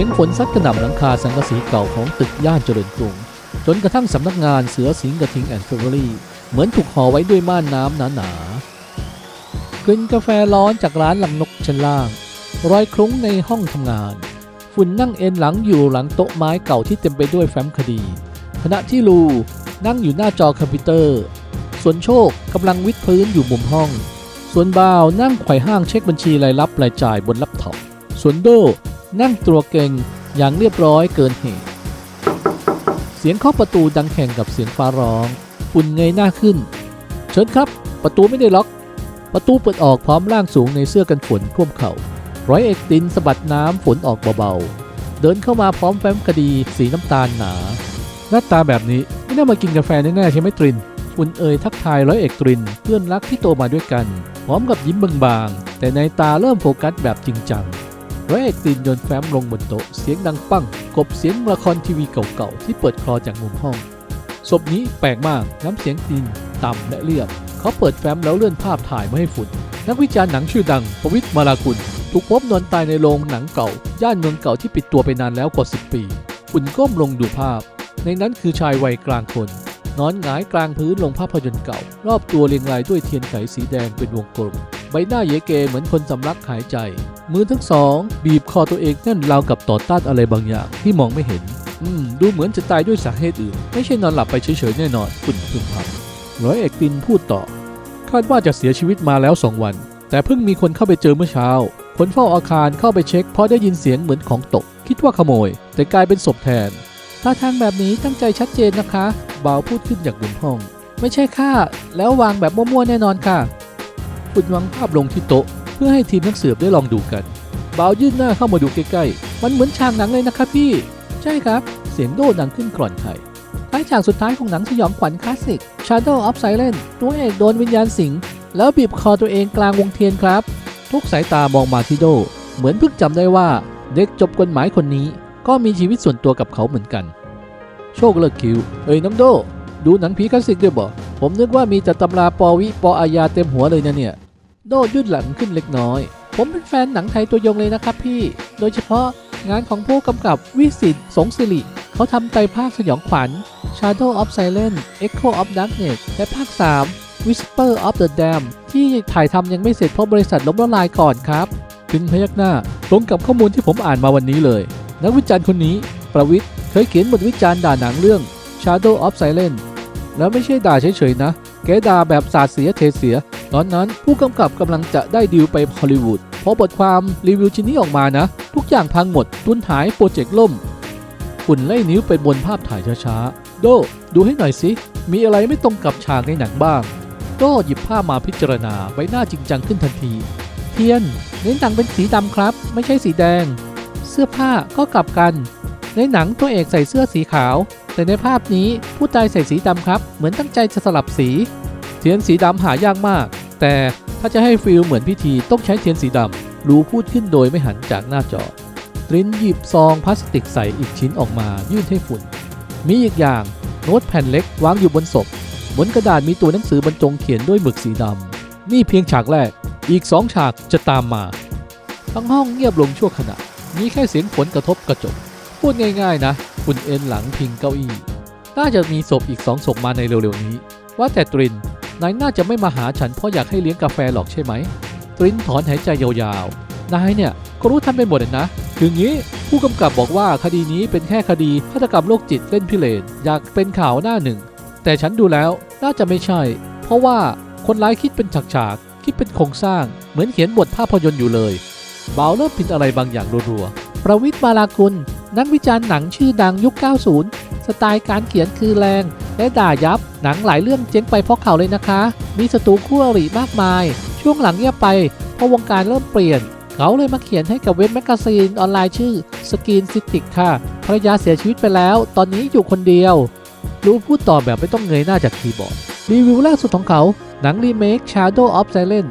สียงฝนซัดกระหน่ำหลังคาสังกะสีเก่าของตึกย่านเจริญกรุง จนกระทั่งสำนักงานเสือสิงห์กระทิงแอนด์เฟเวอรี่เหมือนถูกห่อไว้ด้วยม่านน้ำหนาๆกลิ่นกาแฟร้อนจากร้านลังนกชั้นล่าง รอยคลุ้งในห้องทำงาน ฝุ่นนั่งเอ็นหลังอยู่หลังโต๊ะไม้เก่าที่เต็มไปด้วยแฟ้มคดี ขณะที่ลูนั่งอยู่หน้าจอคอมพิวเตอร์ ส่วนโชคกำลังวิดพื้นอยู่มุมห้อง ส่วนบาวนั่งไขว่ห้างเช็คบัญชีรายรับรายจ่ายบนแล็ปท็อปส่วนโด นั่งตัวเก่งอย่างเรียบร้อยเกินเหตุ เสียงเคาะประตูดังแข่งกับเสียงฟ้าร้องฝุ่นเงยหน้าขึ้น เชิญครับ ประตูไม่ได้ล็อก ประตูเปิดออกพร้อมร่างสูงในเสื้อกันฝนท่วมเข่าร้อยเอกตินสะบัดน้ำฝนออกเบาๆ เดินเข้ามาพร้อมแฟ้มคดีสีน้ำตาลหนา หน้าตาแบบนี้ไม่น่ามากินกาแฟแน่ๆใช่ไหมตรินฝุ่นเอ่ยทักทายร้อยเอกตรินเพื่อนรักที่โตมาด้วยกัน พร้อมกับยิ้มบางๆแต่ในตาเริ่มโฟกัสแบบจริงจัง ร้อยเอกตรินโยนแฟ้มลงบนโต๊ะเสียงดังปั้ง กบเสียงละครทีวีเก่าๆที่เปิดคลอจากมุมห้องศพนี้แปลกมากน้ำเสียงตินต่ำและเรียบ เขาเปิดแฟ้มแล้วเลื่อนภาพถ่ายมาให้ฝุ่นนักวิจารณ์หนังชื่อดังประวิตรมาลากุลถูกพบนอนตายในโรงหนังเก่า ย่านเมืองเก่าที่ปิดตัวไปนานแล้วกว่า 10 ปี ฝุ่นก้มลงดูภาพ ในนั้นคือชายวัยกลางคน นอนหงายกลางพื้นลงภาพยนตร์เก่า รอบตัวเรียงรายด้วยเทียนไขสีแดงเป็นวงกลม ใบหน้าเยเกเหมือนคนสำลักหายใจ มือทั้งสอง บีบคอตัวเองแน่นราวกับต่อต้านอะไรบางอย่างที่มองไม่เห็น อืม ดูเหมือนจะตายด้วยสาเหตุอื่น ไม่ใช่นอนหลับไปเฉยๆแน่นอนฝุ่นพึมพำร้อยเอกตินพูดต่อ คาดว่าจะเสียชีวิตมาแล้วสองวัน แต่เพิ่งมีคนเข้าไปเจอเมื่อเช้า คนเฝ้าอาคารเข้าไปเช็คเพราะได้ยินเสียงเหมือนของตก คิดว่าขโมย แต่กลายเป็นศพแทนถ้าทางแบบนี้ตั้งใจชัดเจนนะคะบ่าวพูดขึ้นจากบนห้อง ไม่ใช่ค่ะแล้ววางแบบมั่วๆแน่นอนค่ะ ฝุ่นวางภาพลงที่โต๊ะ เพื่อให้ทีมนักสืบได้ลองดูกันบ่าวยื่นหน้าเข้ามาดูใกล้ๆ มันเหมือนฉากหนังเลยนะคะพี่ ใช่ครับ เสียงโดดังขึ้นกร่อนไทยใต้ฉากสุดท้ายของหนังสยองขวัญคลาสสิก Shadow of Silence ตัวเอกโดนวิญญาณสิง แล้วบีบคอตัวเองกลางวงเทียนครับ ทุกสายตามองมาที่โด เหมือนเพิ่งจำได้ว่าเด็กจบกฎหมายคนนี้ ก็มีชีวิตส่วนตัวกับเขาเหมือนกัน โชคเลิกคิว เอ้ยน้องโด ดูหนังผีคลาสสิกด้วยบ่ ผมนึกว่ามีแต่ตำราปอวิปออาญาเต็มหัวเลยนะเนี่ยโดยืดหลังขึ้นเล็กน้อย ผมเป็นแฟนหนังไทยตัวยงเลยนะครับพี่ โดยเฉพาะงานของผู้กำกับวิสิตสงสิริ เขาทำไตรภาคสยองขวัญ Shadow of Silence Echo of Darkness และภาค 3 Whisper of the Dam ที่ถ่ายทำยังไม่เสร็จเพราะบริษัทล้มละลายก่อนครับ ถึงพยักหน้าตรงกับข้อมูลที่ผมอ่านมาวันนี้เลย นักวิจารณ์คนนี้ ประวิทย์เคยเขียนบทวิจารณ์ด่าหนังเรื่อง Shadow of Silence แล้วไม่ใช่ด่าเฉยๆนะ แกด่าแบบสาดเสียเทเสีย ตอนนั้นผู้กำกับกำลังจะได้ดีลไปฮอลลีวูดพอบทความรีวิวชิ้นนี้ออกมานะ ทุกอย่างพังหมด ทุนหายโปรเจกต์ล่มฝุ่นไล่นิ้วไปบนภาพถ่ายช้าๆ โด ดูให้หน่อยสิ มีอะไรไม่ตรงกับฉากในหนังบ้างโดหยิบผ้ามาพิจารณาใบหน้าจริงจังขึ้นทันที เทียนในหนังเป็นสีดำครับ ไม่ใช่สีแดง เสื้อผ้าก็กลับกัน ในหนังตัวเอกใส่เสื้อสีขาว แต่ในภาพนี้ผู้ตายใส่สีดำครับ เหมือนตั้งใจจะสลับสี เทียนสีดำหายากมาก แต่ถ้าจะให้ฟิลเหมือนพิธีต้องใช้เทียนสีดำรูพูดขึ้นโดยไม่หันจากหน้าจอตรินหยิบซองพลาสติกใสอีกชิ้นออกมายื่นให้ฝุ่น มีอีกอย่างโน้ตแผ่นเล็กวางอยู่บนศพบนกระดาษมีตัวหนังสือบรรจงเขียนด้วยหมึกสีดำนี่เพียงฉากแรก อีกสองฉากจะตามมา ทั้งห้องเงียบลงชั่วขณะ มีแค่เสียงฝนกระทบกระจก พูดง่ายๆนะ ฝุ่นเอ็นหลังพิงเก้าอี้ น่าจะมีศพอีกสองศพมาในเร็วๆนี้ ว่าแต่ตริน นายน่าจะไม่มาหาฉันเพราะอยากให้เลี้ยงกาแฟหรอกใช่ไหม ตรินถอนหายใจยาวๆ นายเนี่ยก็รู้ทันไปหมดนะ คืองี้ผู้กำกับบอกว่าคดีนี้เป็นแค่คดีฆาตกรรมโรคจิตเล่นพิเรนอยากเป็นข่าวหน้าหนึ่ง แต่ฉันดูแล้วน่าจะไม่ใช่ เพราะว่าคนร้ายคิดเป็นฉากๆคิดเป็นโครงสร้าง เหมือนเขียนบทภาพยนตร์อยู่เลยเบาเริ่มพินอะไรบางอย่างรัวๆ ประวิทย์มาลากุล นักวิจารณ์หนังชื่อดังยุค 90 สไตล์การเขียนคือแรง และด่ายับ หนังหลายเรื่องเจ๊งไปเพราะเขาเลยนะคะ มีศัตรูคู่อริมากมาย ช่วงหลังเงียบไป เพราะวงการเริ่มเปลี่ยน เขาเลยมาเขียนให้กับเว็บแมกกาซีนออนไลน์ชื่อสก n นซิติกค่ะภรรยาเสียชีวิตไปแล้ว ตอนนี้อยู่คนเดียว รู้พูดต่อแบบไม่ต้องเงยหน้าจากคีย์บอร์ด รีวิวล่าสุดของเขา หนังรีเมค Shadow of Silence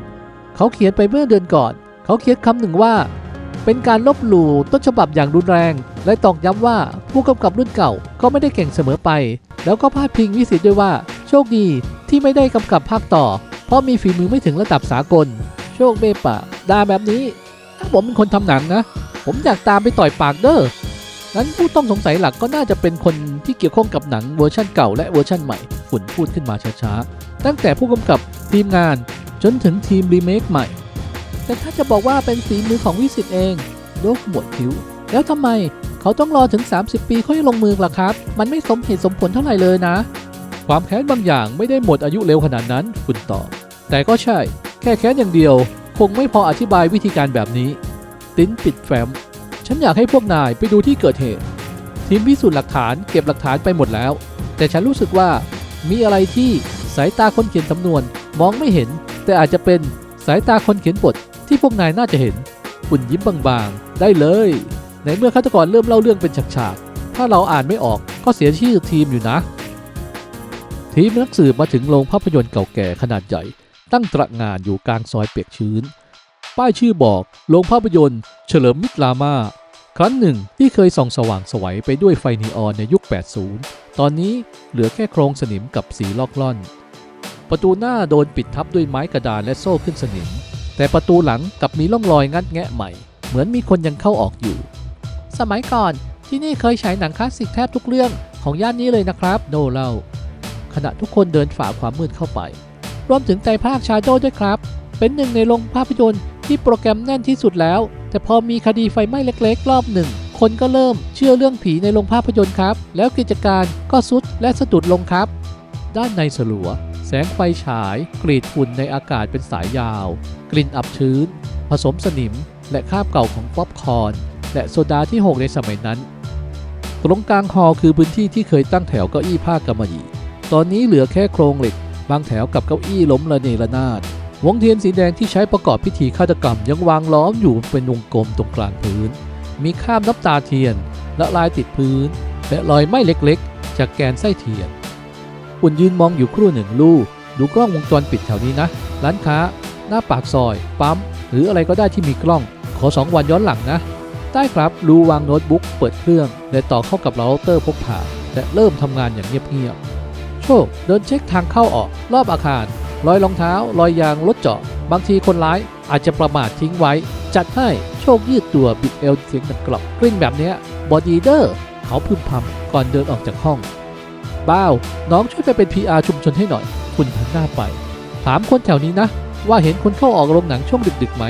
เขาเขียนไปเมื่อเดือนก่อน เขาเขียนคำหนึ่งว่า เป็นการลบหลู่ต้นฉบับอย่างรุนแรง และตอกย้ำว่าผู้กำกับรุ่นเก่าก็ไม่ได้เก่งเสมอไป แล้วก็พาดพิงวิสิตด้วยว่า โชคดีที่ไม่ได้กำกับภาคต่อ เพราะมีฝีมือไม่ถึงระดับสากล โชคเบปะด่าแบบนี้ ถ้าผมเป็นคนทำหนังนะ ผมอยากตามไปต่อยปากเด้องั้นผู้ต้องสงสัยหลักก็น่าจะเป็นคนที่เกี่ยวข้องกับหนังเวอร์ชั่นเก่าและเวอร์ชั่นใหม่ฝุ่นพูดขึ้นมาช้าๆตั้งแต่ผู้กำกับทีมงานจนถึงทีมรีเมคใหม่ แต่ถ้าจะบอกว่าเป็นฝีมือของวิสิตเองโยกหมวดคิ้ว แล้วทำไมเขาต้องรอถึง 30 ปีค่อยลงมือล่ะครับ มันไม่สมเหตุสมผลเท่าไหร่เลยนะ ความแค้นบางอย่างไม่ได้หมดอายุเร็วขนาดนั้นคุณตอบ แต่ก็ใช่ แค่แค้นอย่างเดียว คงไม่พออธิบายวิธีการแบบนี้ ติ้นปิดแฟ้มฉันอยากให้พวกนายไปดูที่เกิดเหตุ ทีมพิสูจน์หลักฐานเก็บหลักฐานไปหมดแล้ว แต่ฉันรู้สึกว่ามีอะไรที่สายตาคนเขียนสำนวนมองไม่เห็น แต่อาจจะเป็น สายตาคนเขียนบทที่พวกนายน่าจะเห็นอุ่นยิ้มบางๆ ได้เลย ในเมื่อฆาตกรเริ่มเล่าเรื่องเป็นฉากๆ ถ้าเราอ่านไม่ออกก็เสียชื่อทีมอยู่นะ ทีมนักสืบมาถึงโรงภาพยนตร์เก่าแก่ขนาดใหญ่ ตั้งตระงานอยู่กลางซอยเปียกชื้น ป้ายชื่อบอกโรงภาพยนตร์เฉลิมมิตรลามาครั้งหนึ่งที่เคยส่องสว่างสวัยไปด้วยไฟนีออนในยุค 80 ตอนนี้เหลือแค่โครงสนิมกับสีลอกล่อน ประตูหน้าโดนปิดทับด้วยไม้กระดานและโซ่ขึ้นสนิม แต่ประตูหลังกลับมีร่องรอยงัดแงะใหม่ เหมือนมีคนยังเข้าออกอยู่ สมัยก่อนที่นี่เคยฉายหนังคลาสสิกแทบทุกเรื่องของย่านนี้เลยนะครับโดเล่า ขณะทุกคนเดินฝ่าความมืดเข้าไป รวมถึงไตภาคชาโดด้วยครับ เป็นหนึ่งในโรงภาพยนตร์ที่โปรแกรมแน่นที่สุดแล้ว แต่พอมีคดีไฟไหม้เล็กๆ รอบหนึ่ง คนก็เริ่มเชื่อเรื่องผีในโรงภาพยนตร์ครับ แล้วกิจการก็สุดและสะดุดลงครับ ด้านในสลัว แสงไฟฉาย กรีดฝุ่นในอากาศเป็นสายยาว กลิ่นอับชื้น ผสมสนิม และคราบเก่าของป๊อปคอร์นและโซดาที่หกในสมัยนั้น ตรงกลางฮอล์คือพื้นที่ที่เคยตั้งแถวเก้าอี้ผ้ากำมะหยี่ตอนนี้เหลือแค่โครงเหล็ก บางแถวกับเก้าอี้ล้มระเนระนาดวงเทียนสีแดงที่ใช้ประกอบพิธีฆาตกรรมยังวางล้อมอยู่เป็นวงกลมตรงกลางพื้น มีคราบน้ำตาเทียนละลายติดพื้น และรอยไหม้เล็กๆ จากแกนไส้เทียน อุ่นยืนมองอยู่ครู่หนึ่งลู่ดูกล้องวงจรปิดแถวนี้นะ ร้านค้า หน้าปากซอย ปั๊ม หรืออะไรก็ได้ที่มีกล้อง ขอสองวันย้อนหลังนะ ได้ครับรูวางโน้ตบุ๊ก เปิดเครื่อง และต่อเข้ากับเราเตอร์พกพา และเริ่มทำงานอย่างเงียบๆ โชค เดินเช็คทางเข้าออก รอบอาคาร รอยรองเท้า รอยยางรถเจาะ บางทีคนร้ายอาจจะประมาททิ้งไว้ จัดให้โชคยืดตัวบิดเอวเสียงดังกรอบกริ้งแบบนี้บอดีเดอร์ เขาพึมพำก่อนเดินออกจากห้อง บ้าวน้องช่วยไปเป็น PR ชุมชนให้หน่อย คุณหันหน้าไป ถามคนแถวนี้นะ ว่าเห็นคนเข้าออกโรงหนังช่วงดึกๆไหม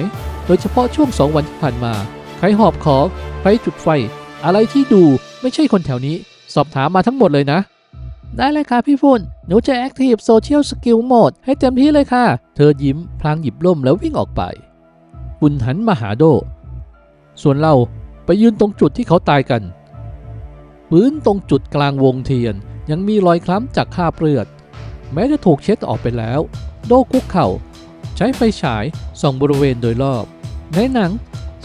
โดยเฉพาะช่วงสองวันที่ผ่านมา ใครหอบของ ใครจุดไฟ อะไรที่ดูไม่ใช่คนแถวนี้ สอบถามมาทั้งหมดเลยนะ ได้เลยค่ะพี่ฝุ่น หนูจะ Active Social Skill Mode ให้เต็มที่เลยค่ะ เธอยิ้มพลางหยิบล่มแล้ววิ่งออกไปฝุ่นหันมาหาโด ส่วนเราไปยืนตรงจุดที่เขาตายกัน พื้นตรงจุดกลางวงเทียน ยังมีรอยคล้ำจากคราบเลือด แม้จะถูกเช็ดออกไปแล้ว โดคุกเข่า ใช้ไฟฉายส่องบริเวณโดยรอบ ในหนัง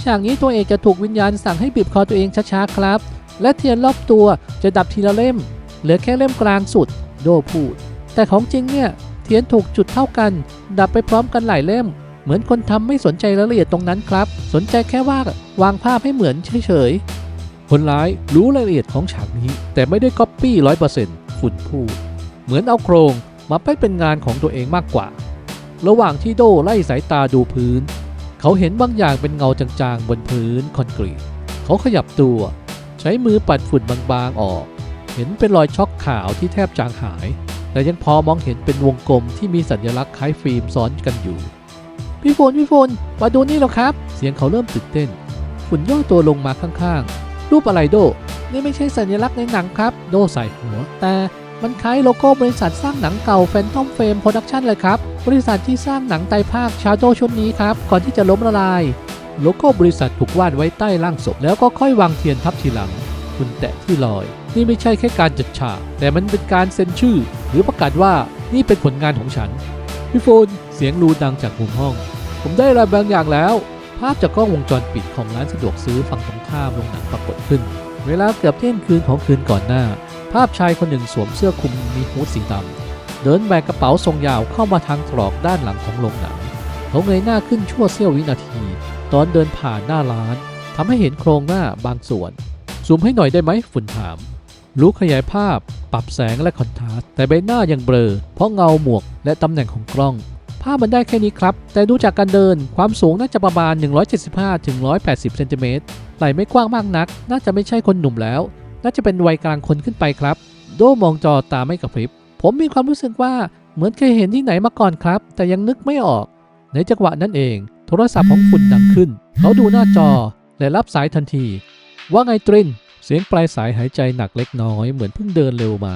ฉากนี้ตัวเอกจะถูกวิญญาณสั่งให้บีบคอตัวเองช้าๆครับ และเทียนรอบตัวจะดับทีละเล่ม เหลือแค่เล่มกลางสุด โดพูด แต่ของจริงเนี่ยเทียนถูกจุดเท่ากัน ดับไปพร้อมกันหลายเล่ม เหมือนคนทำไม่สนใจรายละเอียดตรงนั้นครับ สนใจแค่ว่าวางภาพให้เหมือนเฉยๆคนร้ายรู้รายละเอียดของฉากนี้ แต่ไม่ได้ก๊อปปี้ร้อยเปอร์เซ็นต์ ฝุ่นพูด เหมือนเอาโครงมาไปเป็นงานของตัวเองมากกว่า ระหว่างที่โดไล่สายตาดูพื้น เขาเห็นบางอย่างเป็นเงาจางๆ บนพื้นคอนกรีต เขาขยับตัว ใช้มือปัดฝุ่นบางๆออก เห็นเป็นรอยช็อกขาวที่แทบจางหาย แต่ยังพอมองเห็นเป็นวงกลมที่มีสัญลักษณ์คล้ายฟิล์มซ้อนกันอยู่ พี่ฝนพี่ฝนมาดูนี่แล้วครับ เสียงเขาเริ่มตื่นเต้น ฝุ่นย่อตัวลงมาข้างๆ รูปอะไรโด นี่ไม่ใช่สัญลักษณ์ในหนังครับ โดใส่หัว แต่มันคล้ายโลโก้บริษัทสร้างหนังเก่า Phantom Frame Production เลยครับ บริษัทที่สร้างหนังไตรภาคชาโดชุดนี้ครับ ก่อนที่จะล้มละลาย โลโก้บริษัทถูกวาดไว้ใต้ล่างศพแล้วก็ค่อยวางเทียนทับทีหลัง คุณแตะที่ลอย นี่ไม่ใช่แค่การจัดฉาก แต่มันเป็นการเซ็นชื่อ หรือประกาศว่านี่เป็นผลงานของฉัน พี่โฟนเสียงรูดังจากมุมห้อง ผมได้อะไรบางอย่างแล้ว ภาพจากกล้องวงจรปิดของร้านสะดวกซื้อฝั่งตรงข้ามโรงหนังปรากฏขึ้น เวลาเกือบเที่ยงคืนของคืนก่อนหน้า ภาพชายคนหนึ่งสวมเสื้อคลุมมีฮู้ดสีดำเดินแบกกระเป๋าทรงยาวเข้ามาทางตรอกด้านหลังของโรงหนังเขาเงยหน้าขึ้นชั่วเสี้ยววินาที ตอนเดินผ่านหน้าร้านทำให้เห็นโครงหน้าบางส่วนซูมให้หน่อยได้ไหมฝุ่นถามรู้ขยายภาพ ปรับแสงและคอนทราสต์แต่ใบหน้ายังเบลอ เพราะเงาหมวกและตำแหน่งของกล้อง ภาพมันได้แค่นี้ครับ แต่ดูจากการเดินความสูงน่าจะประมาณ 175-180 เซนติเมตร ไหล่ไม่กว้างมากนัก น่าจะไม่ใช่คนหนุ่มแล้ว น่าจะเป็นวัยกลางคนขึ้นไปครับ โดมองจอตาไม่กระพริบ ผมมีความรู้สึกว่าเหมือนเคยเห็นที่ไหนมาก่อนครับ แต่ยังนึกไม่ออก ในจังหวะนั้นเอง โทรศัพท์ของฝุ่นดังขึ้น เขาดูหน้าจอและรับสายทันที ว่าไงตริน เสียงปลายสายหายใจหนักเล็กน้อย เหมือนเพิ่งเดินเร็วมา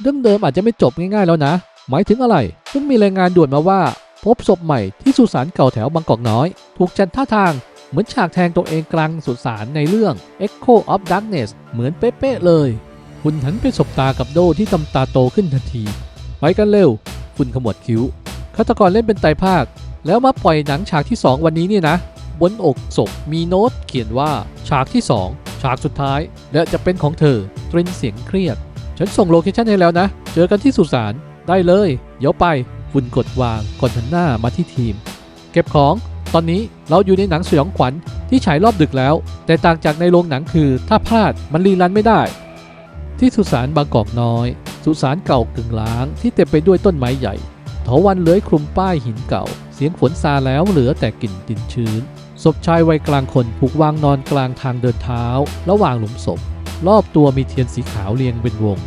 เรื่องเดิมอาจจะไม่จบง่ายๆแล้วนะ หมายถึงอะไร เพิ่งมีรายงานด่วนมาว่า พบศพใหม่ที่สุสานเก่าแถวบางกอกน้อย ถูกจัดท่าทาง เหมือนฉากแทงตัวเองกลางสุสานในเรื่อง Echo of Darkness เหมือนเป๊ะๆเลย คุณหันไปสบตากับโดที่ทำตาโตขึ้นทันที ไปกันเร็ว คุณขมวดคิ้วฆาตกรเล่นเป็นไตภาค แล้วมาปล่อยหนังฉากที่ 2 วันนี้เนี่ยนะ บนอกศพมีโน้ตเขียนว่าฉากที่ 2 ฉากสุดท้าย และจะเป็นของเธอตรินเสียงเครียด ฉันส่งโลเคชั่นให้แล้วนะ เจอกันที่สุสานได้เลย เดี๋ยวไปฝุ่นกดวางก่อนหันหน้ามาที่ทีม เก็บของ ตอนนี้เราอยู่ในหนังสยองขวัญที่ฉายรอบดึกแล้ว แต่ต่างจากในโรงหนังคือถ้าพลาดมันรีรันไม่ได้ ที่สุสานบางกอกน้อย สุสานเก่ากึ่งล้างที่เต็มไปด้วยต้นไม้ใหญ่เถาวันเลื้อยคลุมป้ายหินเก่า เสียงฝนซาแล้วเหลือแต่กลิ่นดินชื้นศพชายวัยกลางคนถูกวางนอนกลางทางเดินเท้า ระหว่างหลุมศพ รอบตัวมีเทียนสีขาวเรียงเป็นวง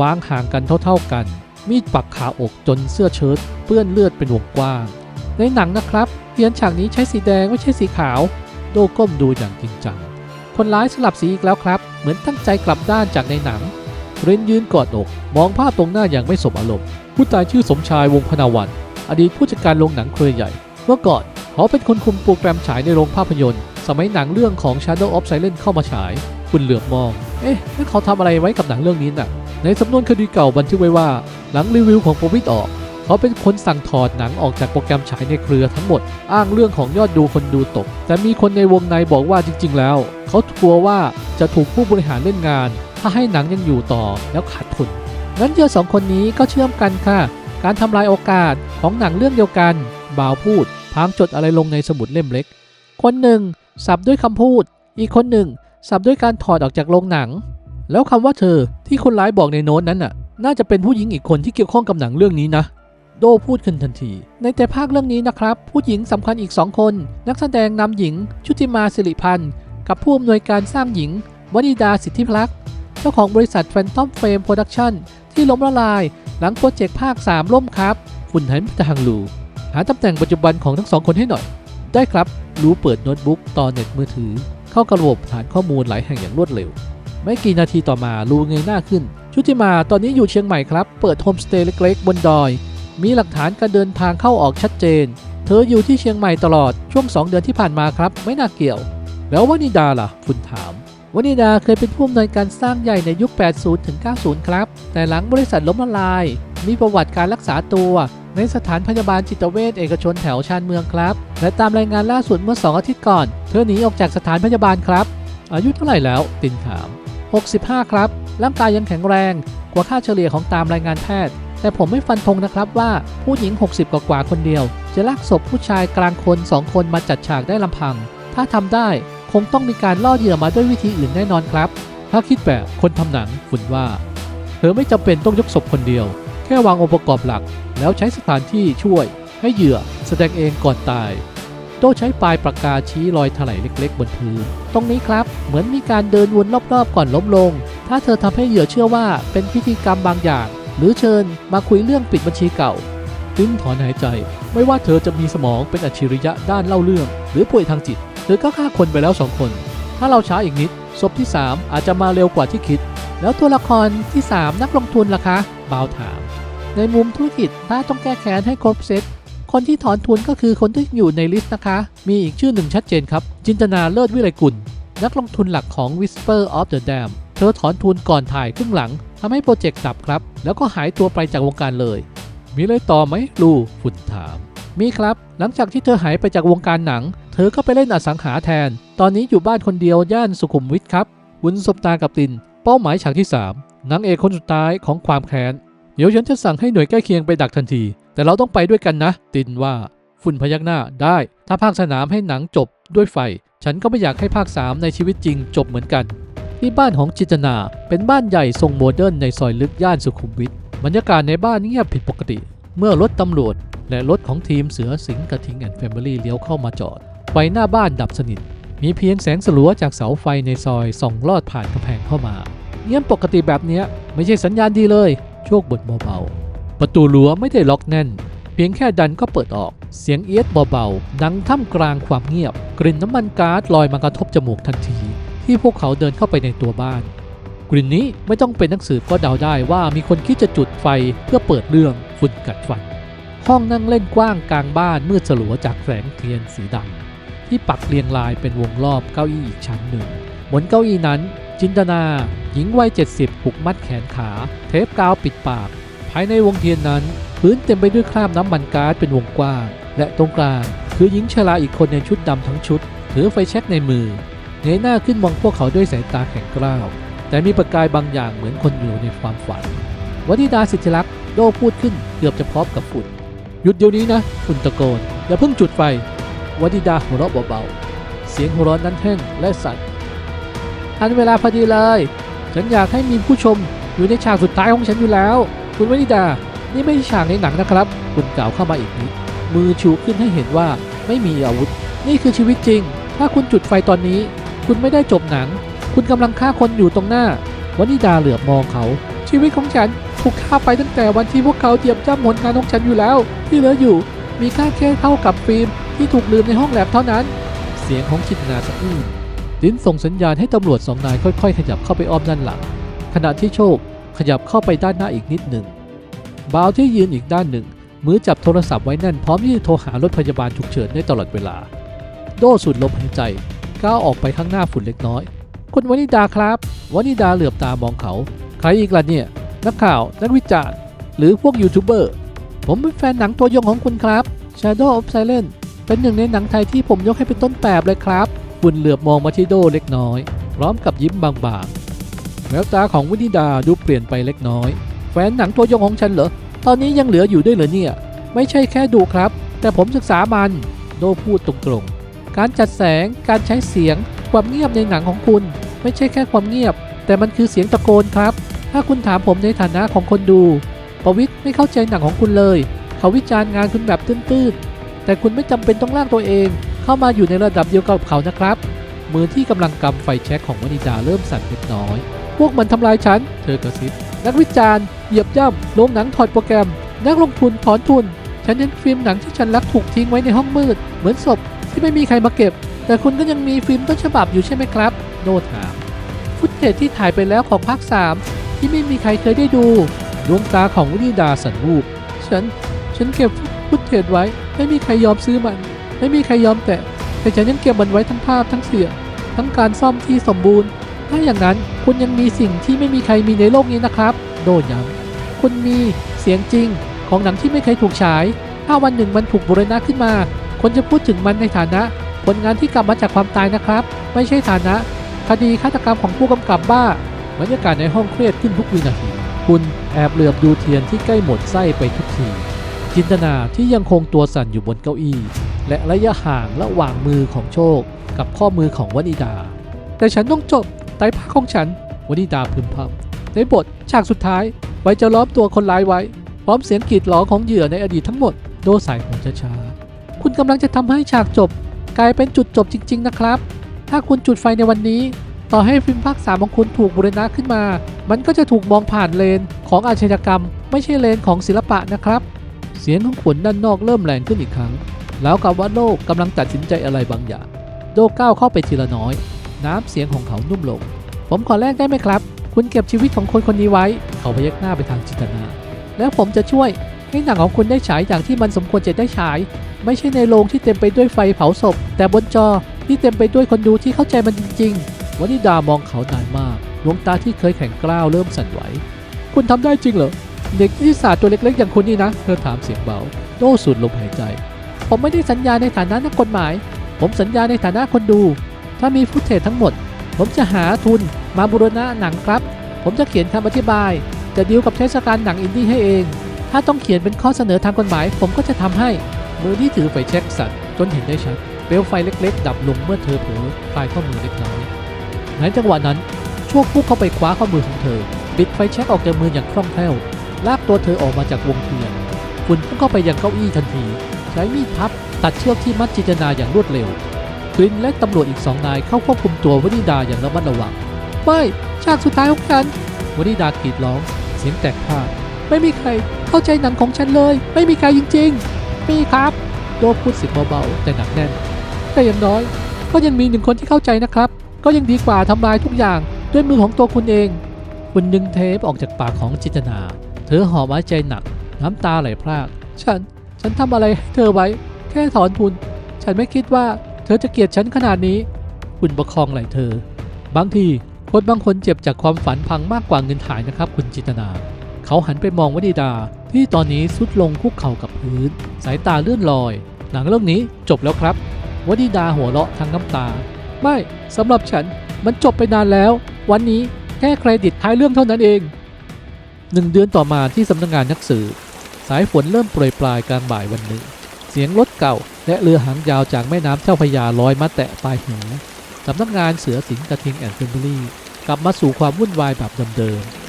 วางห่างกันเท่าๆกัน มีดปักขาอกจนเสื้อเชิ้ตเปื้อนเลือดเป็นวงกว้าง ในหนังนะครับเทียนฉากนี้ใช้สีแดงไม่ใช่สีขาว โดก้มดูอย่างจริงจัง คนร้ายสลับสีอีกแล้วครับ เหมือนตั้งใจกลับด้านจากในหนัง เรนยืนกอดอก มองภาพตรงหน้าอย่างไม่สบอารมณ์ ผู้ตายชื่อสมชายวงพนาวัน อดีตผู้จัดการโรงหนังเครือใหญ่ เมื่อก่อนเขาเป็นคนคุมโปรแกรมฉายในโรงภาพยนตร์ สมัยหนังเรื่องของ Shadow of Silence เข้ามาฉาย คุณเหลือบมอง เอ๊ะแล้วเขาทำอะไรไว้กับหนังเรื่องนี้น่ะ ในสำนวนคดีเก่าบันทึกไว้ว่า หลังรีวิวของโปรวิดออก เขาเป็นคนสั่งถอดหนังออกจากโปรแกรมฉายในเครือทั้งหมด อ้างเรื่องของยอดดูคนดูตก แต่มีคนในวงในบอกว่าจริง ๆ แล้ว เขากลัวว่าจะถูกผู้บริหารเล่นงาน ถ้าให้หนังยังอยู่ต่อแล้วขาดทุนงั้นเจอสองคนนี้ก็เชื่อมกันค่ะ การทำลายโอกาสของหนังเรื่องเดียวกันบ่าวพูดพางจดอะไรลงในสมุดเล่มเล็ก คนหนึ่งสับด้วยคำพูด อีกคนหนึ่งสับด้วยการถอดออกจากโรงหนัง แล้วคำว่าเธอที่คนร้ายบอกในโน้ตนั้นน่ะ น่าจะเป็นผู้หญิงอีกคนที่เกี่ยวข้องกับหนังเรื่องนี้นะ โดพูดขึ้นทันที ในแต่ภาคเรื่องนี้นะครับ ผู้หญิงสำคัญอีกสองคน นักแสดงนำหญิง ชุติมาสิริพันธ์ กับผู้อำนวยการสร้างหญิงวนิดาสิทธิพลักษ์เจ้าของบริษัท Phantom Frame Production ที่ล้มละลาย หลังโปรเจกต์ภาค 3 ล่มครับฝุ่นหันไปทางลูหาตำแหน่งปัจจุบันของทั้งสองคนให้หน่อย ได้ครับลูเปิดโน้ตบุ๊กต่อเน็ตมือถือ เข้ากระบบฐานข้อมูลหลายแห่งอย่างรวดเร็ว ไม่กี่นาทีต่อมาลูเงยหน้าขึ้นชุติมาตอนนี้อยู่เชียงใหม่ครับ เปิดโฮมสเตย์เล็กๆบนดอย มีหลักฐานการเดินทางเข้าออกชัดเจน เธออยู่ที่เชียงใหม่ตลอดช่วง 2 เดือนที่ผ่านมาครับ ไม่น่าเกี่ยว แล้ววนิดาล่ะฝุ่นถามวนิดาเคยเป็นผู้อำนวยการสร้างใหญ่ในยุค 80 ถึง 90 ครับ แต่หลังบริษัทล้มละลาย มีประวัติการรักษาตัวในสถานพยาบาลจิตเวชเอกชนแถวชานเมืองครับ และตามรายงานล่าสุดเมื่อ 2 อาทิตย์ก่อน เธอหนีออกจากสถานพยาบาลครับ อายุเท่าไหร่แล้ว ตินถาม 65 ครับ ร่างกายยังแข็งแรง กว่าค่าเฉลี่ยของตามรายงานแพทย์ แต่ผมไม่ฟันธงนะครับว่าผู้หญิง 60 กว่ากว่าคนเดียว จะลากศพผู้ชายกลางคน2คนมาจัดฉากได้ลำพัง ถ้าทำได้คงต้องมีการล่อเหยื่อมาด้วยวิธีอื่นแน่นอนครับ ถ้าคิดแบบคนทำหนังฝุ่นว่า เธอไม่จำเป็นต้องยกศพคนเดียว แค่วางองค์ประกอบหลัก แล้วใช้สถานที่ช่วย ให้เหยื่อแสดงเองก่อนตายโดใช้ปลายปากกาชี้รอยถลายเล็ก ๆ บนพื้น ตรงนี้ครับ เหมือนมีการเดินวนรอบๆก่อนล้มลง ถ้าเธอทำให้เหยื่อเชื่อว่าเป็นพิธีกรรมบางอย่าง หรือเชิญมาคุยเรื่องปิดบัญชีเก่าติ้นถอนหายใจ ไม่ว่าเธอจะมีสมองเป็นอัจฉริยะด้านเล่าเรื่อง หรือป่วยทางจิต เธอก็ฆ่าคนไปแล้วสองคน ถ้าเราช้าอีกนิดศพที่ 3 อาจจะมาเร็วกว่าที่คิด แล้วตัวละครที่ 3 นักลงทุนล่ะคะบาวถาม ในมุมธุรกิจถ้าต้องแก้แค้นให้ครบเซตคนที่ถอนทุนก็คือคนที่อยู่ในลิสต์นะคะ มีอีกชื่อหนึ่งชัดเจนครับ จินตนาเลิศวิไลกุล นักลงทุนหลักของ Whisper of the Dam เธอถอนทุนก่อนถ่ายครึ่งหลัง ทำให้โปรเจกต์ดับครับ แล้วก็หายตัวไปจากวงการเลย มีอะไรต่อไหมลูฝุ่นถาม มีครับ หลังจากที่เธอหายไปจากวงการหนัง เธอก็ไปเล่นอสังหาแทน ตอนนี้อยู่บ้านคนเดียวย่านสุขุมวิทครับวุ้นสบตากับติน เป้าหมายฉากที่3นางเอกคนสุดท้ายของความแค้น เดี๋ยวฉันจะสั่งให้หน่วยใกล้เคียงไปดักทันที แต่เราต้องไปด้วยกันนะ ตินว่า ฝุ่นพยักหน้าได้ ถ้าภาคสนามให้หนังจบด้วยไฟ ฉันก็ไม่อยากให้ภาค 3 ในชีวิตจริงจบเหมือนกัน ที่บ้านของจิตนา เป็นบ้านใหญ่ทรงโมเดิร์นในซอยลึกย่านสุขุมวิทบรรยากาศในบ้านเงียบผิดปกติ เมื่อรถตำรวจ และรถของทีมเสือสิงห์กระทิงแอนด์แฟมิลี่เลี้ยวเข้ามาจอดไฟหน้าบ้านดับสนิท มีเพียงแสงสลัวจากเสาไฟในซอยส่องลอดผ่านกำแพงเข้ามาเงี้ยปกติแบบนี้ไม่ใช่สัญญาณดีเลย โชคบ่นเบาๆประตูรั้วไม่ได้ล็อกแน่น เพียงแค่ดันก็เปิดออก เสียงเอียดเบาๆดังท่ามกลางความเงียบ กลิ่นน้ำมันก๊าซลอยมากระทบจมูกทันที ที่พวกเขาเดินเข้าไปในตัวบ้าน กลิ่นนี้ไม่ต้องเป็นนักสืบก็เดาได้ว่ามีคนคิดจะจุดไฟเพื่อเปิดเรื่องฝุ่นกัดฟัน ห้องนั่งเล่นกว้างกลางบ้านมืดสลัวจากแสงเทียนสีดำที่ปักเรียงรายเป็นวงรอบเก้าอี้อีกชั้นหนึ่งบนเก้าอี้นั้น จินตนา หญิงวัย 70ผูกมัดแขนขา เทปกาวปิดปาก ภายในวงเทียนนั้น พื้นเต็มไปด้วยคราบน้ำมันก๊าซเป็นวงกว้าง และตรงกลาง คือหญิงชราอีกคนในชุดดำทั้งชุด ถือไฟแช็กในมือ เงยหน้าขึ้นมองพวกเขาด้วยสายตาแข็งกร้าว แต่มีประกายบางอย่างเหมือนคนอยู่ในความฝันวนิดาสิทธิลักษณ์โดพูดขึ้นเกือบจะพร้อมกับฝุ่น หยุดเดี๋ยวนี้นะฝุ่นตะโกน อย่าเพิ่งจุดไฟวนิดาหัวเราะเบาๆ เสียงหัวเราะนั้นแห้งและสั่นทันเวลาพอดีเลย ฉันอยากให้มีผู้ชมอยู่ในฉากสุดท้ายของฉันอยู่แล้ว คุณวนิดา นี่ไม่ใช่ฉากในหนังนะครับ คุณกล่าวเข้ามาอีกนิดมือชูขึ้นให้เห็นว่าไม่มีอาวุธ นี่คือชีวิตจริง ถ้าคุณจุดไฟตอนนี้ คุณไม่ได้จบหนัง คุณกำลังฆ่าคนอยู่ตรงหน้าวนิดาเหลือบมองเขา ชีวิตของฉันถูกฆ่าไปตั้งแต่วันที่พวกเขาเตรียมจ้ำผลงานของฉันอยู่แล้ว ที่เหลืออยู่ มีค่าแค่เท่ากับฟิล์มที่ถูกลืมในห้องแลบเท่านั้น เสียงของจิตนาสะอื้นลิ้นส่งสัญญาณให้ตำรวจสองนายค่อยๆ ขยับเข้าไปอ้อมด้านหลัง ขณะที่โชคขยับเข้าไปด้านหน้าอีกนิดหนึ่งบาวที่ยืนอีกด้านหนึ่ง มือจับโทรศัพท์ไว้แน่นพร้อมที่จะโทรหารถพยาบาลฉุกเฉินได้ตลอดเวลา โดสูดลมหายใจ ก้าวออกไปข้างหน้าฝุ่นเล็กน้อย คุณวนิดาครับวนิดาเหลือบตามองเขา ใครอีกล่ะเนี่ย นักข่าว นักวิจารณ์ หรือพวกยูทูบเบอร์ ผมเป็นแฟนหนังตัวยงของคุณครับ Shadow of Silence เป็นหนึ่งในหนังไทยที่ผมยกให้เป็นต้นแบบเลยครับฝุ่นเหลือบมองมาที่โดเล็กน้อย พร้อมกับยิ้มบางๆแววตาของวนิดาดูเปลี่ยนไปเล็กน้อย แฟนหนังตัวยงของฉันเหรอตอนนี้ยังเหลืออยู่ด้วยเหรอเนี่ย ไม่ใช่แค่ดูครับ แต่ผมศึกษามัน โดพูดตรงๆ การจัดแสง การใช้เสียง ความเงียบในหนังของคุณ ไม่ใช่แค่ความเงียบ แต่มันคือเสียงตะโกนครับ ถ้าคุณถามผมในฐานะของคนดู ประวิทย์ไม่เข้าใจหนังของคุณเลย เขาวิจารณ์งานคุณแบบตื้นๆ แต่คุณไม่จำเป็นต้องลากตัวเอง เข้ามาอยู่ในระดับเดียวกับเขานะครับ มือที่กำลังกำไฟแช็กของวนิดาเริ่มสั่นเล็กน้อย พวกมันทำลายฉัน เธอกระซิบ นักวิจารณ์ เหยียบย่ำโรงหนังถอดโปรแกรม นักลงทุนถอนทุน ฉันเห็นฟิล์มหนังที่ฉันรักถูกทิ้งไว้ในห้องมืด เหมือนศพ ที่ไม่มีใครมาเก็บ แต่คุณก็ยังมีฟิล์มต้นฉบับอยู่ใช่ไหมครับ โนถาม ฟุตเทจที่ถ่ายไปแล้วของภาค 3 ที่ไม่มีใครเคยได้ดูดวงตาของวินิดาสันวูบฉัน ฉันเก็บฟุตเทจไว้ ไม่มีใครยอมซื้อมัน ไม่มีใครยอมแตะแต่ฉันยังเก็บมันไว้ทั้งภาพทั้งเสียงทั้งการซ่อมที่สมบูรณ์ ถ้าอย่างนั้นคุณยังมีสิ่งที่ไม่มีใครมีในโลกนี้นะครับ โดนย้ำคุณมีเสียงจริงของหนังที่ไม่เคยถูกฉาย ถ้าวันหนึ่งมันถูกบูรณะขึ้นมา คนจะพูดถึงมันในฐานะ ผลงานที่กลับมาจากความตายนะครับ ไม่ใช่ฐานะ คดีฆาตกรรมของผู้กำกับบ้าบรรยากาศในห้องเครียดขึ้นทุกวินาทีคุณแอบเหลือบดูเทียนที่ใกล้หมดไส้ไปทุกทีจินตนาที่ยังคงตัวสั่นอยู่บนเก้าอี้ และระยะห่างระหว่างมือของโชค กับข้อมือของวนิดา แต่ฉันต้องจบไตรภาของฉันวนิดาพึมพำในบทฉากสุดท้ายไว้จะล้อมตัวคนร้ายไว้ พร้อมเสียงกรีดร้องของเหยื่อในอดีตทั้งหมด โดสายหัวช้าๆ คุณกำลังจะทำให้ฉากจบ กลายเป็นจุดจบจริง ๆ นะครับ ถ้าคุณจุดไฟในวันนี้ ต่อให้ฟิล์มภาคสามของคุณถูกบูรณะขึ้นมา มันก็จะถูกมองผ่านเลนของอาชญากรรม ไม่ใช่เลนของศิลปะนะครับ เสียงของขนด้านนอกเริ่มแรงขึ้นอีกครั้ง แล้วกับว่าโลกกำลังตัดสินใจอะไรบางอย่าง โดก้าวเข้าไปทีละน้อย น้ำเสียงของเขานุ่มลง ผมขอแลกได้ไหมครับ คุณเก็บชีวิตของคนคนนี้ไว้ เขาพยักหน้าไปทางจิตนา แล้วผมจะช่วยให้หนังของคุณได้ฉายอย่างที่มันสมควรจะได้ฉาย ไม่ใช่ในโรงที่เต็มไปด้วยไฟเผาศพ แต่บนจอที่เต็มไปด้วยคนดูที่เข้าใจมันจริงๆวนิดามองเขานานมากดวงตาที่เคยแข็งกร้าวเริ่มสั่นไหว คุณทำได้จริงเหรอ เด็กที่ศาสตร์ตัวเล็กๆ อย่างคุณนี่นะ เธอถามเสียงเบา โต้สูดลมหายใจ ผมไม่ได้สัญญาในฐานะนักกฎหมาย ผมสัญญาในฐานะคนดู ถ้ามีฟุตเทจทั้งหมด ผมจะหาทุนมาบูรณะหนังครับ ผมจะเขียนคำอธิบาย จะดีลกับเทศกาลหนังอินดี้ให้เอง ถ้าต้องเขียนเป็นข้อเสนอทางกฎหมาย ผมก็จะทำให้ มือที่ถือไฟแช็กสั่นจนเห็นได้ชัด เปลวไฟเล็กๆ ดับลงเมื่อเธอเผลอคลายข้อมือเล็กน้อยในจังหวะนั้นโชคพุ่งเข้าไปคว้าข้อมือของเธอปิดไฟแช็กออกจากมืออย่างคล่องแคล่ว ลากตัวเธอออกมาจากวงเทียนฝุ่นพุ่งเข้าไปยังเก้าอี้ทันที ใช้มีดพับ ตัดเชือกที่มัดจินตนาอย่างรวดเร็วกรินและตำรวจอีกสองนายเข้าควบคุมตัววนิดาอย่างระมัดระวังไม่ฉากสุดท้ายของฉันวนิดากรีดร้อง เสียงแตกพ่าไม่มีใครเข้าใจหนังของฉันเลย ไม่มีใครจริง ๆ มีครับโดพูดเสียงเบาๆแต่หนักแน่น แต่อย่างน้อย ก็ยังมีหนึ่งคนที่เข้าใจนะครับ ก็ยังดีกว่าทำลายทุกอย่างด้วยมือของตัวคุณเองคุณดึงเทปออกจากปากของจินตนา เธอหอบไว้ใจหนัก น้ำตาไหลพราก ฉัน ฉันทำอะไรให้เธอไว้ แค่ถอนทุน ฉันไม่คิดว่าเธอจะเกลียดฉันขนาดนี้ คุณประคองไหลเธอ บางทีคนบางคนเจ็บจากความฝันพังมากกว่าเงินหายนะครับ คุณจินตนา เขาหันไปมองวนิดา ที่ตอนนี้สุดลงคุกเข่ากับพื้น สายตาเลื่อนลอย หนังเรื่องนี้จบแล้วครับวนิดาหัวเราะทั้งน้ำตา ไม่สำหรับฉันมันจบไปนานแล้ว วันนี้แค่เครดิตท้ายเรื่องเท่านั้นเองหนึ่งเดือนต่อมาที่สำนักงานนักสืบสายฝนเริ่มโปรยปลายกลางบ่ายวันหนึ่ง เสียงรถเก่า และเรือหางยาวจากแม่น้ำเจ้าพยาลอยมาแตะปลายหูสำนักงานเสือสิงห์กระทิงแอนด์เฟมิลี่กลับมาสู่ความวุ่นวายแบบเดิมๆ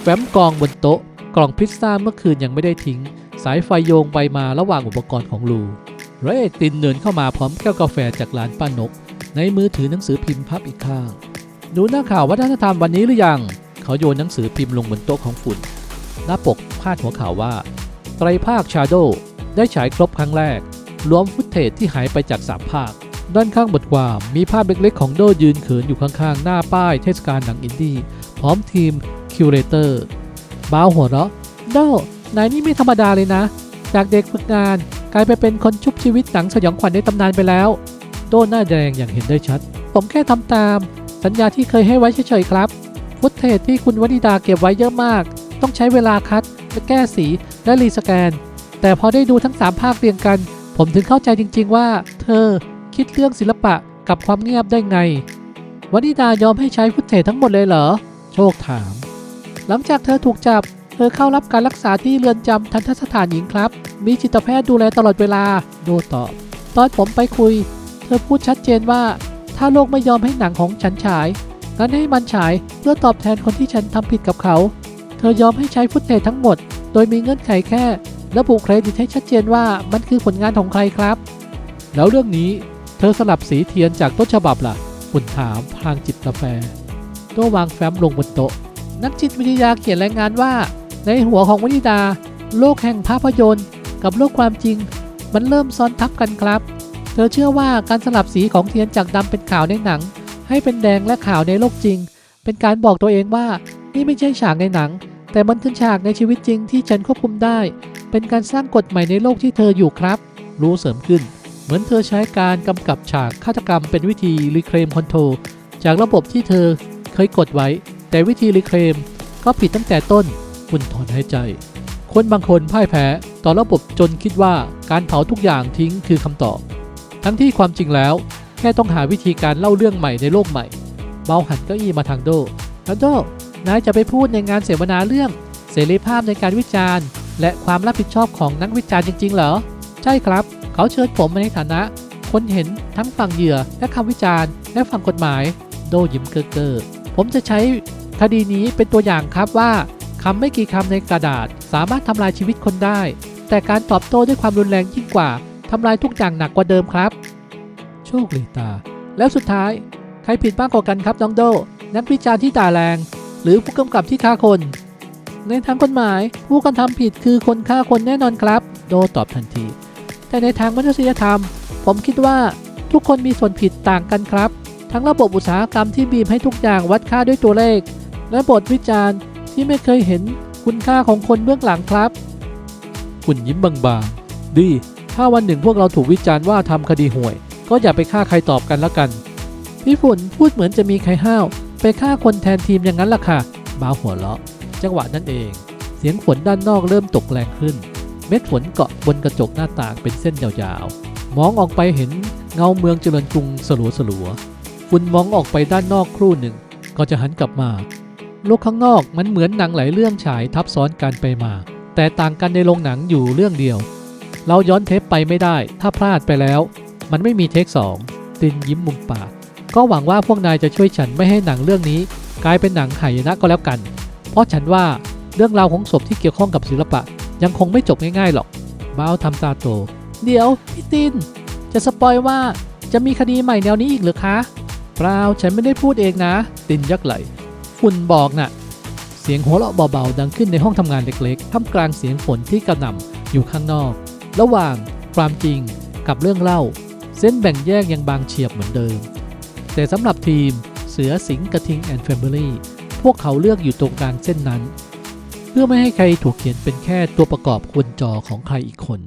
แฟ้มกองบนโต๊ะ กล่องพิซซ่าเมื่อคืนยังไม่ได้ทิ้ง สายไฟโยงไปมาระหว่างอุปกรณ์ของลูเรเอตินเดินเข้ามาพร้อมแก้วกาแฟจากร้านป้านก ในมือถือหนังสือพิมพ์พับอีกข้าง ดูหน้าข่าววัฒนธรรมวันนี้หรือยัง เขาโยนหนังสือพิมพ์ลงบนโต๊ะของฝุ่น หน้าปกพาดหัวข่าวว่า ไตรภาคชาโดได้ฉายครบครั้งแรก รวมฟุตเทจที่หายไปจากสามภาค ด้านข้างบทความมีภาพเล็กๆ ของโดยืนเขินอยู่ข้างๆ หน้าป้ายเทศกาลหนังอินดี้พร้อมทีม คิวเรเตอร์บ้าหัวเราะโดนายนี่ไม่ธรรมดาเลยนะ จากเด็กฝึกงานกลายไปเป็นคนชุบชีวิตหนังสยองขวัญในตำนานไปแล้ว โดหน้าแดงอย่างเห็นได้ชัด ผมแค่ทำตาม สัญญาที่เคยให้ไว้เฉยๆครับ ฟุตเทจที่คุณวนิดาเก็บไว้เยอะมาก ต้องใช้เวลาคัดและแก้สีและรีสแกน แต่พอได้ดูทั้ง 3 ภาคเรียงกัน ผมถึงเข้าใจจริง ๆ ว่า เธอคิดเรื่องศิลปะกับความเงียบได้ไงวนิดายอมให้ใช้ฟุตเทจทั้งหมดเลยเหรอ โชคถาม หลังจากเธอถูกจับ เธอเข้ารับการรักษาที่เรือนจำทันทสถานหญิงครับ มีจิตแพทย์ดูแลตลอดเวลา โดตอบ ตอนผมไปคุย เธอพูดชัดเจนว่า ถ้าโลกไม่ยอมให้หนังของฉันฉาย งั้นให้มันฉายเพื่อตอบแทนคนที่ฉันทำผิดกับเขา เธอยอมให้ใช้ฟุตเทจทั้งหมด โดยมีเงื่อนไขแค่ระบุเครดิตให้ชัดเจนว่ามันคือผลงานของใครครับ แล้วเรื่องนี้เธอสลับสีเทียนจากต้นฉบับล่ะ คุณถามพลางจิบกาแฟโตัววางแฟ้มลงบนโต๊ะ นักจิตวิทยาเขียนรายงานว่า ในหัวของวนิดา โลกแห่งภาพยนตร์ กับโลกความจริง มันเริ่มซ้อนทับกันครับ เธอเชื่อว่าการสลับสีของเทียนจากดำเป็นขาวในหนัง ให้เป็นแดงและขาวในโลกจริง เป็นการบอกตัวเองว่านี่ไม่ใช่ฉากในหนัง แต่มันคือฉากในชีวิตจริงที่ฉันควบคุมได้ เป็นการสร้างกฎใหม่ในโลกที่เธออยู่ครับ รู้เสริมขึ้น เหมือนเธอใช้การกำกับฉากฆาตกรรมเป็นวิธีรีเคลมคอนโทรจากระบบที่เธอเคยกดไว้ แต่วิธีรีเคลมก็ผิดตั้งแต่ต้นคุณถอนหายใจ คนบางคนพ่ายแพ้ต่อระบบจนคิดว่าการเผาทุกอย่างทิ้งคือคำตอบ ทั้งที่ความจริงแล้ว แค่ต้องหาวิธีการเล่าเรื่องใหม่ในโลกใหม่ เบาหันเก้าอี้มาทางโดแล้วโดนายจะไปพูดในงานเสวนาเรื่องเสรีภาพในการวิจารณ์ และความรับผิดชอบของนักวิจารณ์จริง ๆ เหรอ ใช่ครับ เขาเชิญผมมาในฐานะ คนเห็นทั้งฝั่งเหยื่อและคำวิจารณ์ และฝั่งกฎหมาย โดยิ้มเก้อผมจะใช้ คดีนี้เป็นตัวอย่างครับว่าคำไม่กี่คำในกระดาษ สามารถทำลายชีวิตคนได้ แต่การตอบโต้ด้วยความรุนแรงยิ่งกว่าทำลายทุกอย่างหนักกว่าเดิมครับ โชคหลีตา แล้วสุดท้าย ใครผิดมากกว่ากันครับน้องโด นักวิจารณ์ที่ด่าแรง หรือผู้กำกับที่ฆ่าคน ในทางกฎหมาย ผู้กระทำผิดคือคนฆ่าคนแน่นอนครับ โดตอบทันที แต่ในทางมนุษยธรรม ผมคิดว่าทุกคนมีส่วนผิดต่างกันครับ ทั้งระบบอุตสาหกรรมที่บีบให้ทุกอย่างวัดค่าด้วยตัวเลข และบทวิจารณ์ที่ไม่เคยเห็นคุณค่าของคนเบื้องหลังครับ คุณยิ้มบางๆ ดี ถ้าวันหนึ่งพวกเราถูกวิจารณ์ว่าทำคดีห่วย ก็อย่าไปฆ่าใครตอบกันแล้วกัน พี่ฝุ่นพูดเหมือนจะมีใครห้าว ไปฆ่าคนแทนทีมอย่างนั้นล่ะค่ะบ้าหัวเราะ จังหวะนั้นเอง เสียงฝนด้านนอกเริ่มตกแรงขึ้น เม็ดฝนเกาะบนกระจกหน้าต่างเป็นเส้นยาวๆ มองออกไปเห็นเงาเมืองเจริญกรุงสลัวสลัวๆฝุ่นมองออกไปด้านนอกครู่หนึ่ง ก็จะหันกลับมา โลกข้างนอกมันเหมือนหนังหลายเรื่องฉายทับซ้อนกันไปมา แต่ต่างกันในโรงหนังอยู่เรื่องเดียว เราย้อนเทปไปไม่ได้ ถ้าพลาดไปแล้ว มันไม่มีเทคสองตินยิ้มมุมปาก ก็หวังว่าพวกนายจะช่วยฉันไม่ให้หนังเรื่องนี้ กลายเป็นหนังหายนะก็แล้วกัน เพราะฉันว่าเรื่องราวของศพที่เกี่ยวข้องกับศิลปะ ยังคงไม่จบง่ายๆหรอกบ้าวทำตาโต เดี๋ยวพี่ติน จะสปอยว่าจะมีคดีใหม่แนวนี้อีกหรือคะเปล่าฉันไม่ได้พูดเองนะ ตินยักไหล ฝุ่นบอกน่ะ เสียงหัวเราะเบาๆดังขึ้นในห้องทำงานเล็กๆท่ามกลางเสียงฝนที่กระหน่ำอยู่ข้างนอก ระหว่างความจริงกับเรื่องเล่า เส้นแบ่งแยกยังบางเฉียบเหมือนเดิม แต่สำหรับทีมเสือสิงห์กระทิงแอนด์แฟมิลี่พวกเขาเลือกอยู่ตรงกลางเส้นนั้น เพื่อไม่ให้ใครถูกเขียนเป็นแค่ตัวประกอบควรจอของใครอีกคน